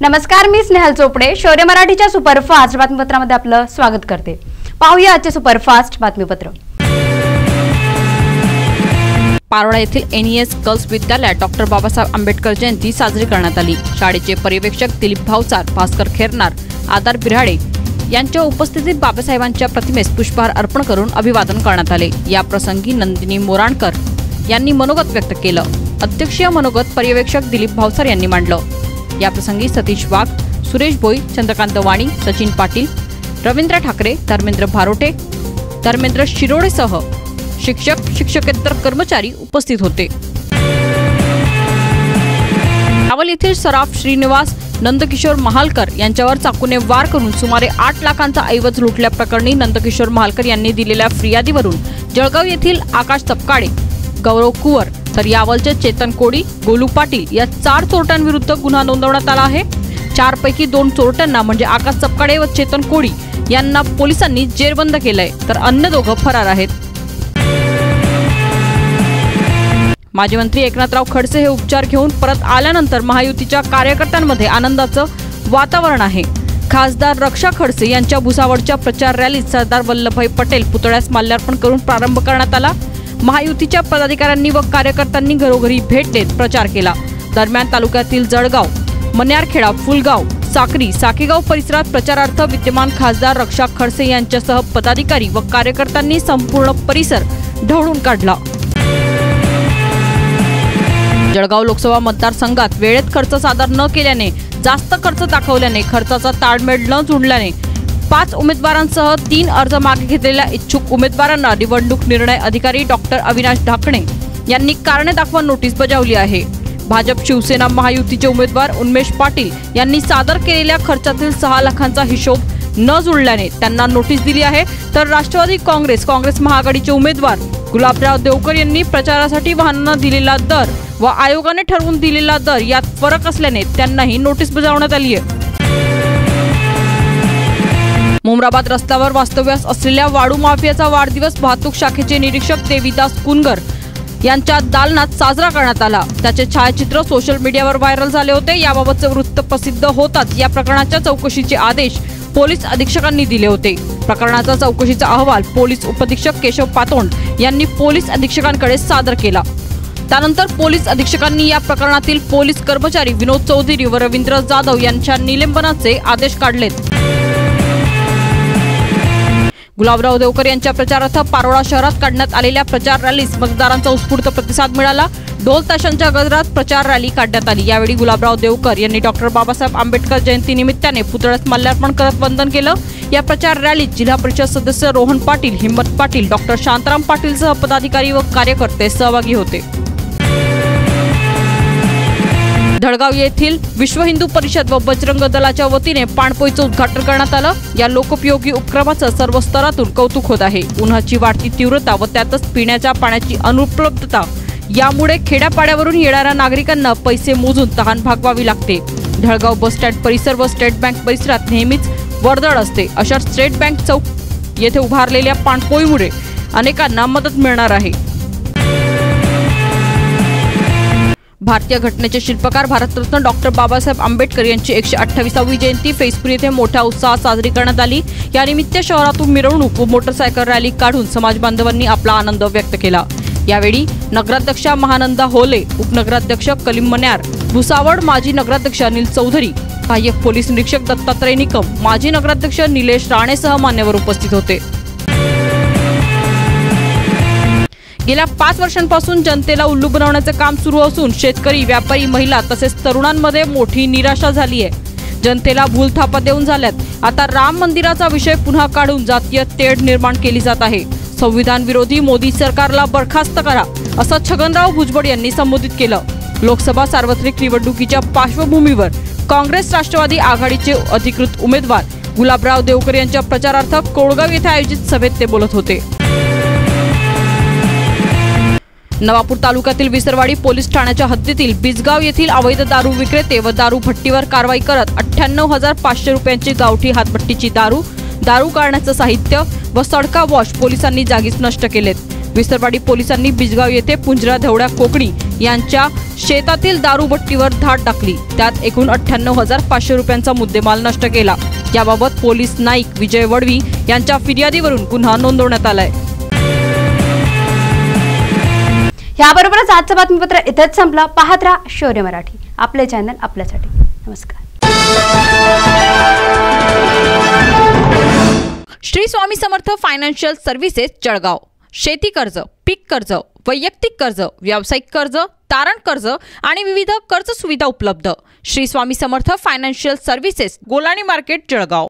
नमस्कार मी स्नेहल चोपडे. शौर्य मराठीच्या सुपरफास्ट बातमीपत्रामध्ये आपलं स्वागत करते. पाहूया आजचे सुपरफास्ट बातमीपत्र. पारोळा येथील एनईएस गर्ल्स विद्यालयात डॉक्टर बाबासाहेब आंबेडकर जयंती साजरी करण्यात आली. शाळेचे पर्यवेक्षक दिलीप भावसार भास्कर खेरनार आदार बिराडे यांच्या उपस्थितीत बाबासाहेबांच्या प्रतिमेस पुष्पहार अर्पण करून अभिवादन करण्यात आले. या प्रसंगी नंदिनी मोराणकर यांनी मनोगत व्यक्त केलं. अध्यक्षीय मनोगत पर्यवेक्षक दिलीप भावसार यांनी मांडलं. याप्रसंगी सतीश वाघ सुरेश भोई चंद्रकांत वाणी सचिन पाटील रवींद्र ठाकरे धर्मेंद्र भारोटे धर्मेंद्र शिरोडेसह शिक्षक शिक्षकेतर कर्मचारी उपस्थित होते. रावल येथील सराफ श्रीनिवास नंदकिशोर महालकर यांच्यावर चाकूने वार करून सुमारे आठ लाखांचा ऐवज लुटल्याप्रकरणी नंदकिशोर महालकर यांनी दिलेल्या फिर्यादीवरून जळगाव येथील आकाश तपकाडे गौरव कुवर तर यावलचे चेतन कोडी गोलू पाटील या चार चोरट्यांविरुद्ध गुन्हा नोंदवण्यात आला आहे. चारपैकी दोन चोरट्यांना म्हणजे आकाश चपकाडे व चेतन कोडी यांना पोलिसांनी जेरबंद केलंय तर अन्य दोघं फरार आहेत. माजी मंत्री एकनाथराव खडसे हे उपचार घेऊन परत आल्यानंतर महायुतीच्या कार्यकर्त्यांमध्ये आनंदाचं वातावरण आहे. खासदार रक्षा खडसे यांच्या भुसावळच्या प्रचार रॅलीत सरदार वल्लभभाई पटेल पुतळ्यास माल्यार्पण करून प्रारंभ करण्यात आला. महायुतीच्या पदाधिकाऱ्यांनी व कार्यकर्त्यांनी घरोघरी भेट देत प्रचार केला. दरम्यान तालुक्यातील जळगाव मन्यारखेडा फुलगाव साक्री साकेगाव परिसरात प्रचारार्थ विद्यमान खासदार रक्षा खडसे यांच्यासह पदाधिकारी व कार्यकर्त्यांनी संपूर्ण परिसर ढवळून काढला. जळगाव लोकसभा मतदारसंघात वेळेत खर्च सादर न केल्याने जास्त खर्च दाखवल्याने खर्चाचा ताळमेळ न जुळल्याने पाच उमेदवारांसह तीन अर्ज मागे घेतलेल्या इच्छुक उमेदवारांना निवडणूक निर्णय अधिकारी डॉक्टर अविनाश ढाकणे यांनी कारणे दाखवा नोटीस बजावली आहे. भाजप शिवसेना महायुतीचे उमेदवार उन्मेश पाटील यांनी सादर केलेल्या खर्चातील सहा लाखांचा हिशोब न जुळल्याने त्यांना नोटीस दिली आहे. तर राष्ट्रवादी काँग्रेस काँग्रेस महाआघाडीचे उमेदवार गुलाबराव देवकर यांनी प्रचारासाठी वाहनांना दिलेला दर व आयोगाने ठरवून दिलेला दर यात फरक असल्याने त्यांनाही नोटीस बजावण्यात आली आहे. मुमराबाद रस्त्यावर वास्तव्यास असलेल्या वाडू माफियाचा वाढदिवस वाहतूक शाखेचे निरीक्षक देविदास कुनगर यांच्या दालनात साजरा करण्यात आला. त्याचे छायाचित्र सोशल मीडियावर व्हायरल झाले होते. याबाबतचे वृत्त प्रसिद्ध होताच या प्रकरणाच्या चौकशीचे आदेश पोलीस अधीक्षकांनी दिले होते. प्रकरणाचा चौकशीचा अहवाल पोलीस उपअधीक्षक केशव पातोंड यांनी पोलीस अधीक्षकांकडे सादर केला. त्यानंतर पोलीस अधीक्षकांनी या प्रकरणातील पोलीस कर्मचारी विनोद चौधरी व रवींद्र जाधव यांच्या निलंबनाचे आदेश काढलेत. गुलाबराव देवकर यांच्या प्रचारार्थ पारोळा शहरात काढण्यात आलेल्या प्रचार रॅलीस मतदारांचा उत्स्फूर्त प्रतिसाद मिळाला. ढोल ताशांच्या गजरात प्रचार रॅली काढण्यात आली. यावेळी गुलाबराव देवकर यांनी डॉक्टर बाबासाहेब आंबेडकर जयंती निमित्ताने पुतळ्यात माल्यार्पण करत वंदन केलं. या प्रचार रॅलीत जिल्हा परिषद सदस्य रोहन पाटील हिम्मत पाटील डॉक्टर शांताराम पाटील सह पदाधिकारी व कार्यकर्ते सहभागी होते. धडगाव येथील विश्व हिंदू परिषद व बजरंग दलाच्या वतीने पाणपोईचं उद्घाटन करण्यात आलं. या लोकोपयोगी उपक्रमाचं सर्व स्तरातून कौतुक होत आहे. उन्हाची वाढती तीव्रता व त्यातच पिण्याच्या पाण्याची अनुपलब्धता. यामुळे खेड्यापाड्यावरून येणाऱ्या नागरिकांना पैसे मोजून तहान भागवावी लागते. ढळगाव बसस्टँड परिसर व स्टेट बँक परिसरात नेहमीच वर्दळ असते. अशा स्टेट बँक चौक येथे उभारलेल्या पाणपोईमुळे अनेकांना मदत मिळणार आहे. भारतीय घटनेचे शिल्पकार भारतरत्न डॉक्टर बाबासाहेब आंबेडकर यांची एकशे अठ्ठावीसावी जयंती फेसपूर येथे मोठ्या उत्साहात साजरी करण्यात आली. यानिमित्त शहरातून मिरवणूक व मोटरसायकल रॅली काढून समाज बांधवांनी आपला आनंद व्यक्त केला. यावेळी नगराध्यक्षा महानंदा होले उपनगराध्यक्ष कलीम मन्यार भुसावळ माजी नगराध्यक्ष अनिल चौधरी सहाय्यक पोलीस निरीक्षक दत्तात्रय निकम माजी नगराध्यक्ष निलेश राणेसह मान्यवर उपस्थित होते. गेल्या पाच वर्षांपासून जनतेला उल्लू बनवण्याचं काम सुरू असून शेतकरी व्यापारी महिला तसेच तरुणांमध्ये मोठी निराशा झाली आहे. जनतेला भूलथापा देऊन झाल्यात. आता राम मंदिराचा विषय पुन्हा काढून जातीय तेढ निर्माण केली जात आहे. संविधान विरोधी मोदी सरकारला बरखास्त करा असं छगनराव भुजबळ यांनी संबोधित केलं. लोकसभा सार्वत्रिक निवडणुकीच्या पार्श्वभूमीवर काँग्रेस राष्ट्रवादी आघाडीचे अधिकृत उमेदवार गुलाबराव देवकर यांच्या प्रचारार्थ कोळगाव येथे आयोजित सभेत ते बोलत होते. नवापूर तालुक्यातील विसरवाडी पोलीस ठाण्याच्या हद्दीतील बिजगाव येथील अवैध दारू विक्रेते व दारू भट्टीवर कारवाई करत अठ्ठ्याण्णव हजार पाचशे रुपयांची गावठी हातभट्टीची दारू दारू काढण्याचं साहित्य व सडका वॉश पोलिसांनी जागीच नष्ट केलेत. विसरवाडी पोलिसांनी बिजगाव येथे पुंजरा धवड्या कोकणी यांच्या शेतातील दारूबट्टीवर धाड टाकली. त्यात एकूण अठ्ठ्याण्णव हजार पाचशे रुपयांचा मुद्देमाल नष्ट केला. याबाबत पोलीस नाईक विजय वडवी यांच्या फिर्यादीवरून गुन्हा नोंदवण्यात आलाय. याबरोबरच आजचं बातमीपत्र इथंच संपला. पाहत राहा शौर्य मराठी. आपले चॅनल आपल्यासाठी. नमस्कार. Shri Swami Samarth financial services Jalgaon. शेती कर्ज पीक कर्ज वैयक्तिक कर्ज व्यावसायिक कर्ज तारण कर्ज आणि विविध कर्ज सुविधा उपलब्ध. Shri Swami Samarth financial services Golani market Jalgaon.